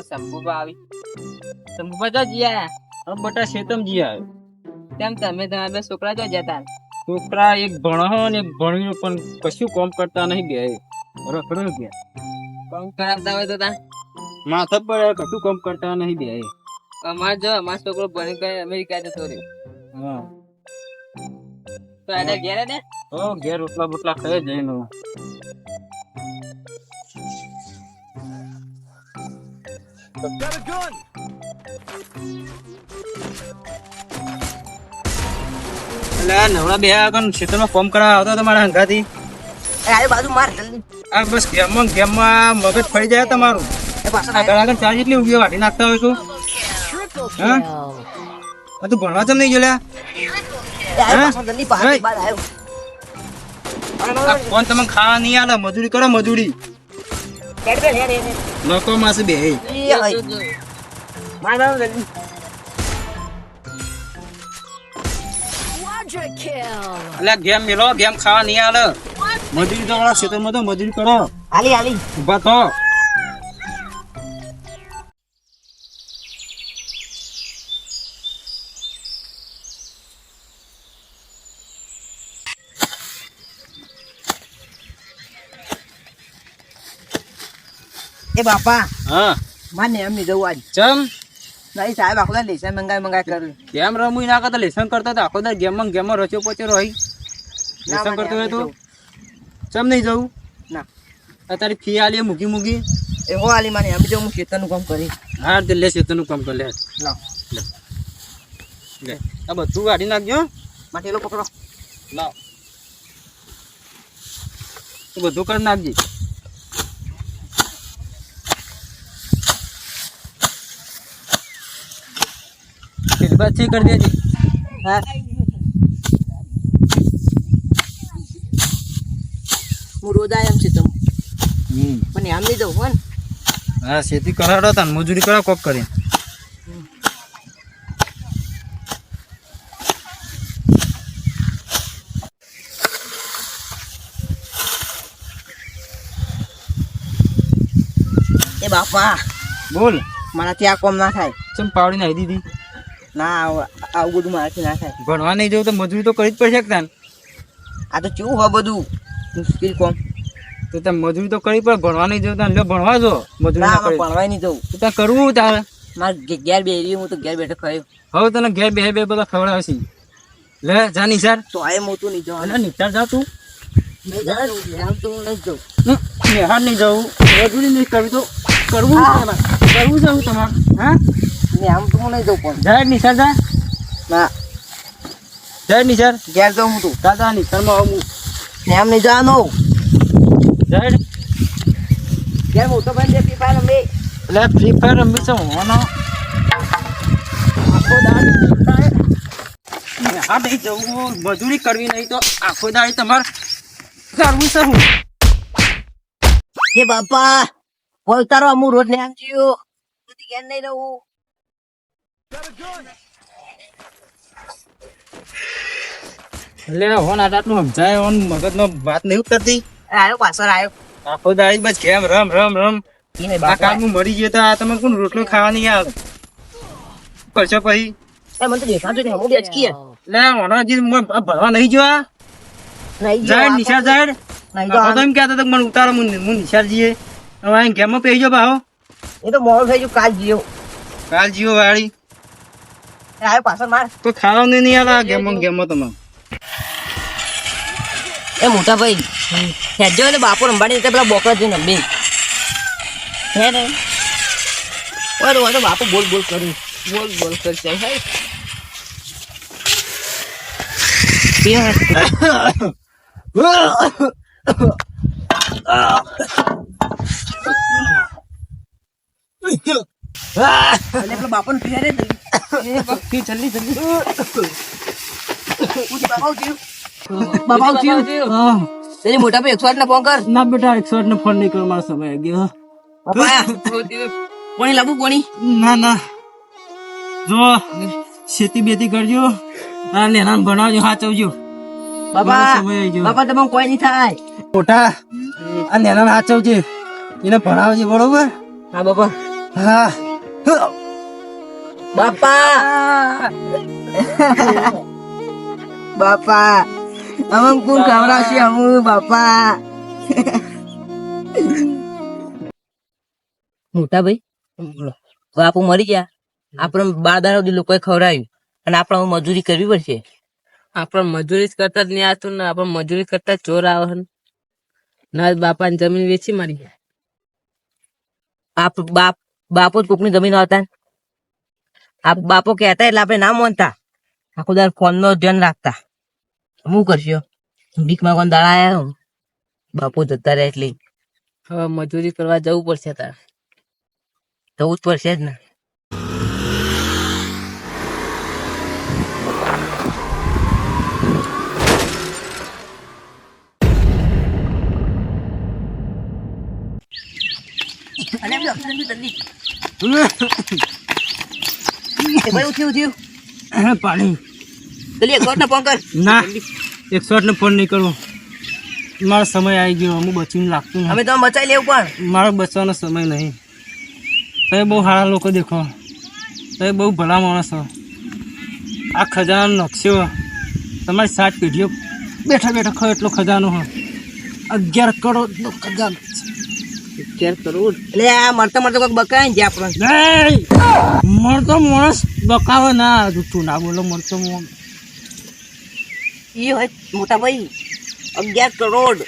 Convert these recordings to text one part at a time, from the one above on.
આવી. શંભુબા તો જ્યાં. હવે બટા શેતમ જી આવ્યો. તેમ તમે તમારા બે છોકરા જતા છોકરા એક ભણો ને ભણ્યું પણ કશું કોમ કરતા નહીં બે. રખડો ગયા કોમ કરાવતા હોય તો તા માથા પર કશું કામ કરતા નહીં બે. અમાર જો અમાર છોકરો ભણી ગયો અમેરિકા જતો રહ્યો. હા. તો એને ઘેરે ને? ઓ ઘેર રોટલા બોટલા ખાઈ જઈને. એટલે આ નવરા બે આગળ ક્ષેત્રમાં ફોર્મ કરાવવા આવતા તમારા હંગાથી. આરે બાજુ માર જલ્દી. આ બસ ગેમમાં ગેમમાં મગજ ફરી જાય તમારું. આગળ આગળ ચાર જેટલી ઉગી વાટી નાખતા હોય છું હા? આ તું ભણવા ચમ નહીં ગયેલા? આરે તમે ખાવા નહીં આલે મજૂરી કરો મજૂરી. લોકો માસી બે એટલે ગેમ મેલો ગેમ ખાવા નહીં આલે મજૂરી તો વાળા ખેતરમાં તો મજૂરી કરો. હાલી હાલી. ઊભા થો. એ બાપા હા. માને એમની જવું આજ ચમ? નહીં સાહેબ આખો લેસન મંગાઈ મંગાઈ કર્યું ગેમ રમવું ના કરતા? લેસન કરતા તો આખો દાડ ગેમમાં ગેમમાં રચ્યો પચ્યો રહી લેસન કરતો હોય તો? ચમ નહીં જવું? ના. આ તારી ફી આલી મૂકી મૂકી. એ હો આલી માને એમ જો હું ખેતરનું કામ કરી. હા તે લે ખેતરનું કામ કર લે. લાવ લે. આ બધું કાઢી નાખજો માટેલો પકડો લાવ. બધું કરી નાખજે. પછી કરી દેજે. હા. હું રોજ આયમ છે તમ. પણ એમ નહીં હોય ને. હા ખેતી કરાડો તા મજૂરી કરો કોક કરી. એ બાપા બોલ. મારાથી આ કોમ ના થાય. ચમ પાવડી નાખી દીધી? ના આવ- બધું મારાથી ના થાય. ભણવા નહીં જવું તો મજૂરી તો કરી જ પડશે શકતા આ તો કેવું હોય બધું? મુશ્કેલ કોમ. તો તમે મજૂરી તો કરી પણ ભણવા નહીં જવું તમે લે ભણવા જો. મજૂરી ના ભણવાય નહીં જવું. તો ત્યાં કરવું તારે? મારે ઘેર બેરી હું તો ઘેર બેઠો ખાયો હવે તને ઘેર બે બે બધા ખવડાવશે લે જા નિશાર તો આય મોટું નહીં જવા નિશાર જા તું. તો હું નહીં જવું. મજૂરી નહીં કરવી તો કરવું. કરવું જવું તમારે? હા? આમ તો હું નહીં જઉં પણ. જાય નિશાર જા. ના. જાય નિશાર ઘેર જાઉં હું તો. જા નિશારમાં આવું ને આમ નહીં જવાનું જાય ઘેર મોટો ભાઈ જે ફાયર રમે. એટલે ફ્રી ફાયર રમી છે હોવાનો આખો દાડ નિહાર નહીં જવું મજૂરી કરવી નહીં તો આખો દાડી તમારે કરવું છે હું. એ બાપા કોઈ તારો અમુ રોજ ને આમ જીયો ઘેર નહીં રહું. એટલે હોન આટલું સમજાય હોન મગજનો વાત નહીં ઉતરતી. આવ્યો પાછળ આવ્યો આખો દાડી બસ કેમ રમ રમ રમ. આ કામ કાળમાં મરી ગયો તો આ તમે કોણ રોટલો ખાવાની આવે કરશો પછી? એ મને તો દેખાતું નહીં હું બેચ કીએ લે મને હજી આ નહીં જોવા નહીં જાય જો નિશાળ જાય. નહીં આ તો જો એમ કહેતા તો મને ઉતારો હું હું નિશાળ જઈએ. હવે ગેમમાં પેઈ જાઓ ભાવ એ તો મોલ થઈ ગયો કાલ જીયો. કાલ જીયો વાળી. આવ્યો પાછળ માર. તો ખાવાનું નહીં આલે આ ગેમમાં ને તમે. એ મોટા ભાઈ હેજો એટલે બાપુ રંબાડી પેલા બોકરા જઈને રમી હે ને? ઓય તો ઓય બાપુ બોલ બોલ કર્યું બોલ બોલ કરશે હે હે. એટલે પેલા બાપુને ફેરે રે જલ્દી. જલ્દી. બાપા ઉઠ્યું. તેની મોટા ભાઈ એકસો આઠ ને ફોન કર. ના બેટા એકસો આઠ ને ફોન નહીં કર મારો સમય ગયો. પાણી લાવું પાણી ના ના. જો ખેતી બેતી કરજો. આ લેના ભણાવજો હાચવજો. બાપા. બાપા તમે કોઈ નહીં થાય. મોટા આ નેના હાચવજે. એને ભણાવજે બરોબર? હા બાપા. હા. બાપા. બાપા. અમન કોણ ખવડાવશે અમુ બાપા. મોટા ભાઈ બાપુ મરી ગયા. આપણે બાર દાડા સુધી લોકોએ ખવડાવ્યું. અને આપણે મજૂરી કરવી પડશે. આપણે મજૂરી જ કરતા જ નહીં આવતું ને આપણે મજૂરી કરતા ચોર આવે. ના બાપાની જમીન વેચી મારી ગયા. આપ બાપ બાપો જ કોકની જમીન આવતા આપ બાપો કહેતા એટલે આપણે ના માનતા. આખો દાર ફોન નો ધ્યાન રાખતા. શું કરશો? ભીખ દાળા દાડા હું? બાપો જતા રહ્યા એટલે. હવે મજૂરી કરવા જવું પડશે તાર. જવું જ પડશે જ ને. અને જલ્દી. એ ભાઈ ઉઠ્યું ઉઠ્યું. પાણી. જલ્દી એક ને ફોન કર. ના એક આઠ ફોન નહીં કરવો મારો સમય આવી ગયો અમુક બચીને લાગતું અમે તો બચાવી લેવું પણ. મારો બચવાનો સમય નહીં. તમે બહુ સારા લોકો દેખો. તમે બહુ ભલા માણસ. આ ખજાનો નકશો તમારી સાત પેઢીઓ બેઠા બેઠા ખો એટલો ખજાનો હો અગિયાર કરોડનો ખજાનો. અગિયાર કરોડ એટલે આ મરતા મરતો કોઈક બકાય ને જ્યાં આપણને નહીં! મળતો માણસ બકાવે ના. જૂઠું ના બોલો મળતો માણસ ઈ હોય મોટા ભાઈ અગિયાર કરોડ.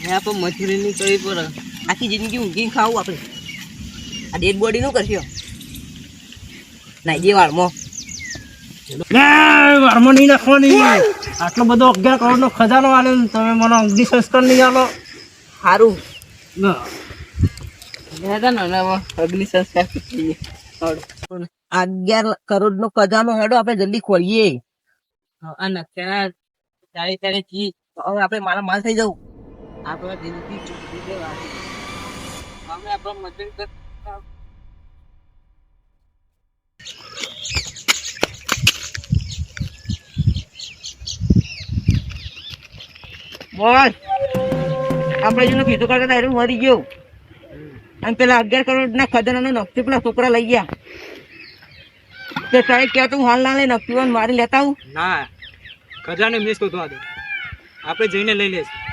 ને આપણે મજૂરી નહીં કરવી પડે આખી જિંદગી ઊંઘી ખાવું આપણે. આ ડેડ બોડી નું કરશો. ના જે વાળમાં. ના નહીં નાખવાની. આટલો બધો અગિયાર કરોડનો ખજાનો આલે તમે મને અગ્નિ સંસ્કાર નહીં આલો. સારું ના. અગ્નિ સંસ્કાર અગિયાર કરોડ નો ખજાનો હેડો આપણે જલ્દી ખોલીએ. ચારે ચારે ચીજ હવે આપણે મારા માલ થઈ જવું. આપણા દિલથી ચૂકી દેવાની. અમે આપણે બોસ આપણે જેનું કીધું કરતા હતા મરી ગયો. અને પેલા અગિયાર કરોડ ના ખજાના નો નકશી પેલા છોકરા લઈ ગયા. તે સાહેબ ક્યાં તું હાલ ના લઈ નકશી મારી લેતા આવું. ના, ખજાને મિસ તો દે આપણે જઈને લઈ લઈશું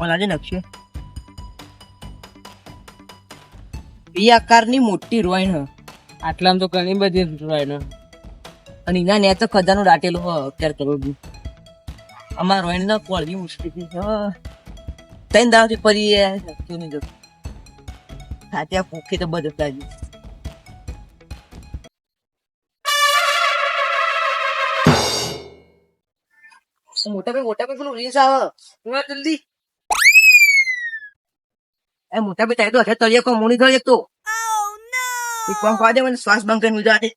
ઓલા જે નકશો. એ આકારની મોટી રોઈન હ. આટલામાં તો ઘણી બધી રોઈન અને એના ને તો ખજાનો દાટેલો હ અગિયાર કરોડનું અમારા રોઈન ના કોળવી મુશ્કેલ હ. ત્રણ દાવથી ફરી એ નક્કી નહીં જતું. ખાત્યા ભૂખે તો બધું લાગ્યું મોટા ભાઈ મોટા ભાઈ પેલું રીલ્સ આવે? જલ્દી. એ મોટા ભાઈ તારે તો હશે તળિયે કોઈ મોની ધોઈ એક તો એક કામ કરવા દે મને શ્વાસ બંધ કરીને ઉજા દે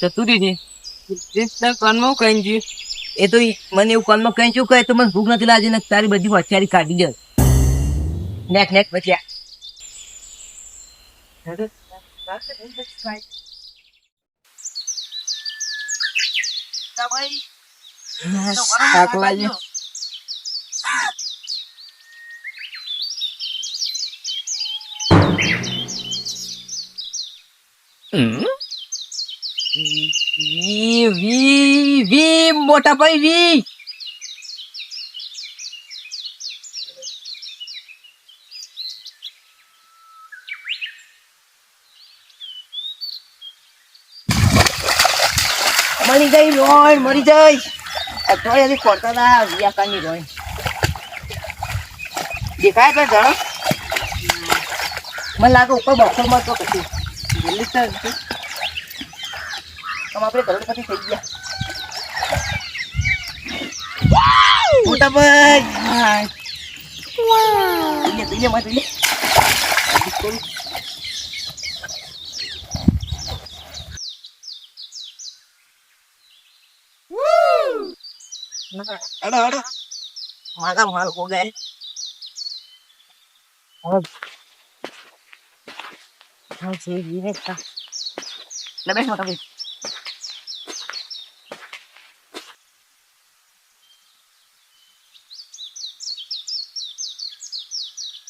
જતું રહી કનમાં કઈ જી એ તો મને એવું કામમાં કઈ શું કહે તો મને ભૂખ નથી લાગી ને તારી બધી હોશિયારી કાઢી દે. નેક નેક પછી થાક મોટા ભાઈ વી મરી ગઈ રોય, મરી જઈ. અઠવાડિયા થી પડતા હતા વિયાકાની રોય. દેખાય તો જણો. મને લાગે ઉપર બફરમાં તો કશું જલ્દી તો આપણે કરોડપતિ થઈ ગયા. મોટા ભાઈ તીને માર તીને અડો અડો મારા માલ હો ગયા हाँ जी ये है क्या लबे मत अभी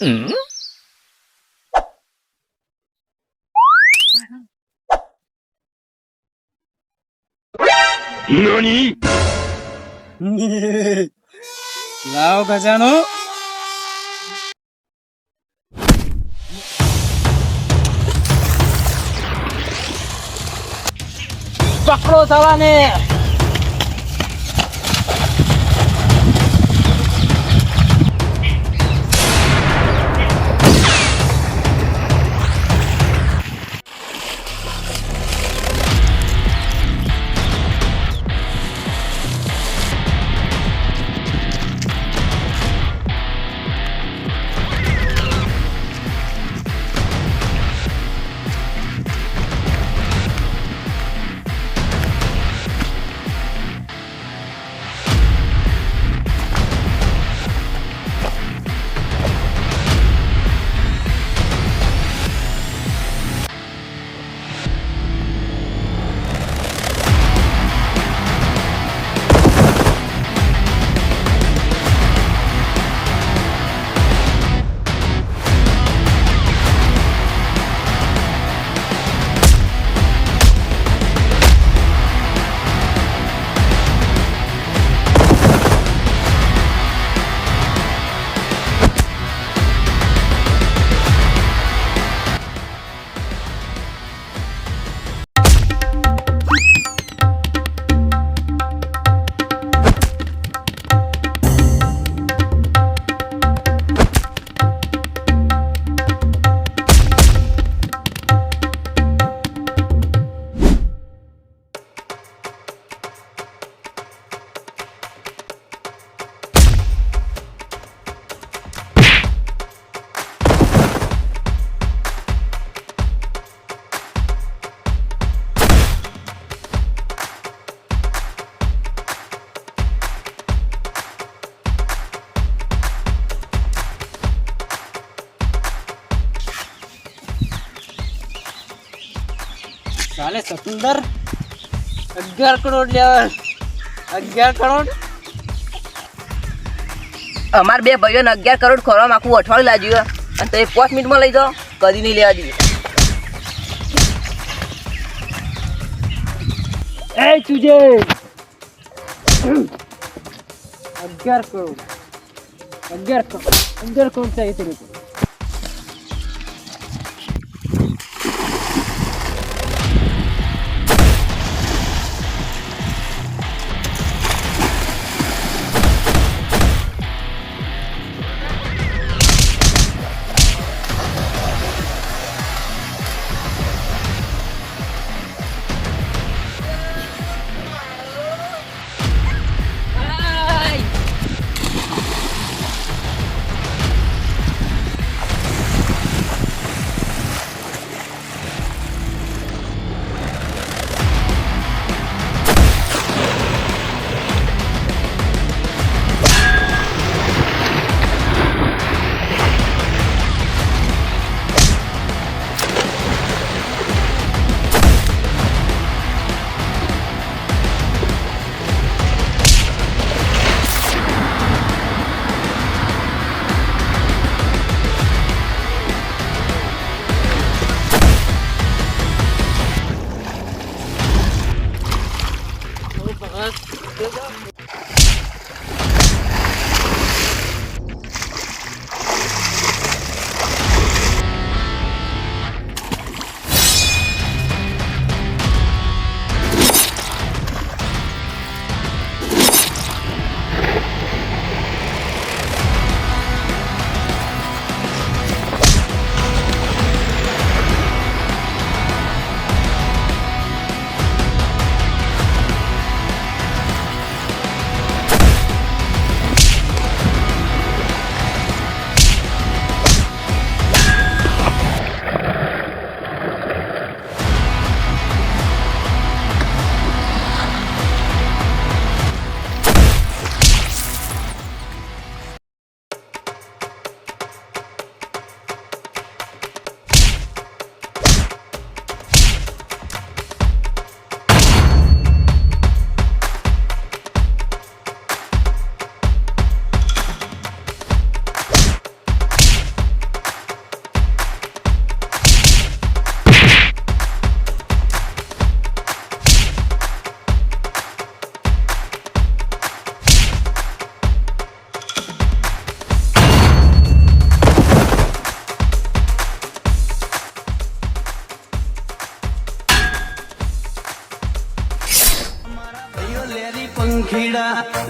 ん？何？ラオカちゃの？バカロ触らねえ。અને સસુંદર અગિયાર કરોડ લેવા. અગિયાર કરોડ? અમાર બે ભાઈઓને અગિયાર કરોડ ખોરવા આખું અઠવાડિયું લાગ્યું અને તો એ પાંચ મિનિટમાં લઈ જાઓ કદી નહીં લેવા જોઈએ એ ચુજે અગિયાર કરોડ. અગિયાર કરોડ અગિયાર કરોડ ચાહીએ તે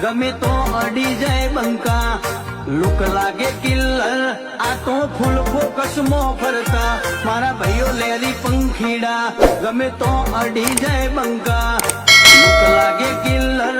ગમે તો અડી જાય બંકા. લુક લાગે કિલ્લર, આ તો ફૂલ ફોકસ મો ફરતા. મારા ભાઈઓ લેરી પંખીડા, ગમે તો અડી જાય બંકા. લુક લાગે કિલ્લર